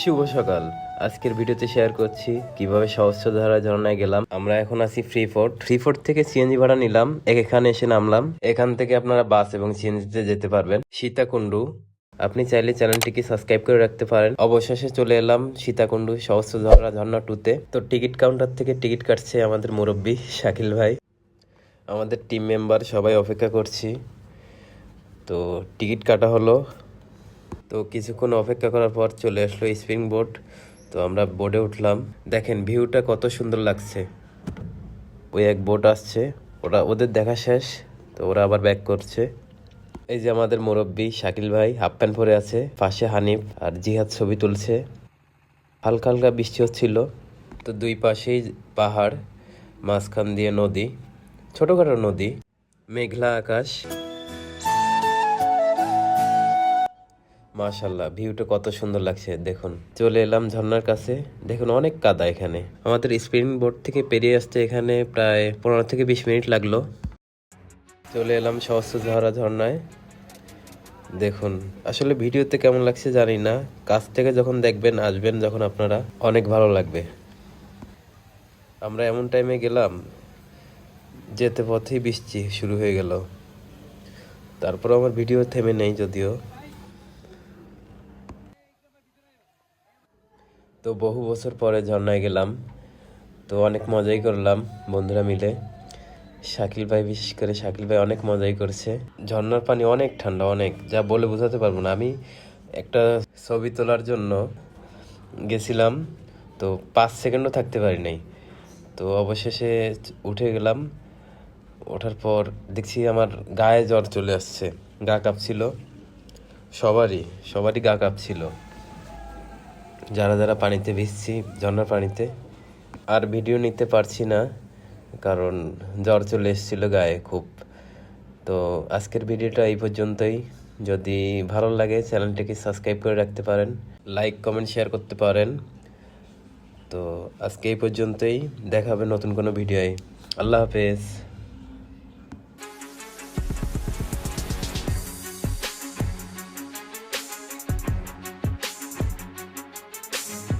শুভ সকাল। আজকের ভিডিওতে শেয়ার করছি কীভাবে সহস্রধারা ঝর্ণায় গেলাম। আমরা এখন আছি ফ্রি ফোর্ট ফ্রি ফোর্ট থেকে সিএনজি ভাড়া নিলাম, এক এখানে এসে নামলাম। এখান থেকে আপনারা বাস এবং সিএনজিতে যেতে পারবেন। সীতাকুণ্ডু। আপনি চাইলে চ্যানেলটিকে সাবস্ক্রাইব করে রাখতে পারেন। অবশেষে চলে এলাম সীতাকুণ্ডু সহস্রধারা ঝর্ণা টুতে তো টিকিট কাউন্টার থেকে টিকিট কাটছে আমাদের মুরব্বী শাকিল ভাই। আমাদের টিম মেম্বার সবাই অপেক্ষা করছি। তো টিকিট কাটা হলো। তো কিছুক্ষণ অপেক্ষা করার পর চলে আসলো স্প্রিং বোট তো আমরা বোটে উঠলাম। দেখেন ভিউটা কত সুন্দর লাগছে। ওই এক বোট আসছে। ওরা, ওদের দেখা শেষ। তো ওরা আবার ব্যাক করছে। এই যে আমাদের মুরব্বী শাকিল ভাই হাফ প্যান্ট পরে আছে। পাশে হানিফ আর জিহাদ ছবি তুলছে। হালকা হালকা বৃষ্টি হচ্ছিল। তো দুই পাশেই পাহাড়, মাঝখান দিয়ে নদী, ছোটখাটো নদী, মেঘলা আকাশ। মাশাল্লাহ ভিউটা কত সুন্দর লাগছে, দেখুন। চলে এলাম ঝর্নার কাছে, দেখুন অনেক কাদা এখানে। আমাদের স্প্রিং বোর্ড থেকে পেরিয়ে আসতে এখানে প্রায় পনেরো থেকে বিশ মিনিট লাগল। চলে এলাম সহস্র ঝরা ঝর্ণায়। দেখুন, আসলে ভিডিওতে কেমন লাগছে জানি না, কাছ থেকে যখন দেখবেন, আসবেন যখন আপনারা, অনেক ভালো লাগবে। আমরা এমন টাইমে গেলাম, যেতে পথেই বৃষ্টি শুরু হয়ে গেল। তারপর আমার ভিডিও থেমে নেই যদিও। তো বহু বছর পরে ঝর্ণায় গেলাম। তো অনেক মজাই করলাম বন্ধুরা মিলে। শাকিল ভাই, বিশেষ করে শাকিল ভাই অনেক মজাই করছে। ঝর্ণার পানি অনেক ঠান্ডা, অনেক। যা বলে বোঝাতে পারব না। আমি একটা ছবি তোলার জন্য গেছিলাম। তো পাঁচ সেকেন্ডও থাকতে পারি নাই। তো অবশেষে উঠে গেলাম। ওঠার পর দেখছি আমার গায়ে জ্বর চলে আসছে। গা কাঁপছিল। সবারই সবারই গা কাঁপছিল। যারা যারা পানিতে ভিজছি ঝর্নার পানিতে, আর ভিডিও নিতে পারছি না, কারণ জ্বর চলে এসেছিল গায়ে খুব। তো আজকের ভিডিওটা এই পর্যন্তই। যদি ভালো লাগে, চ্যানেলটিকে সাবস্ক্রাইব করে রাখতে পারেন, লাইক, কমেন্ট, শেয়ার করতে পারেন। তো আজকে এই পর্যন্তই। দেখা হবে নতুন কোনো ভিডিওয়। আল্লাহ হাফেজ।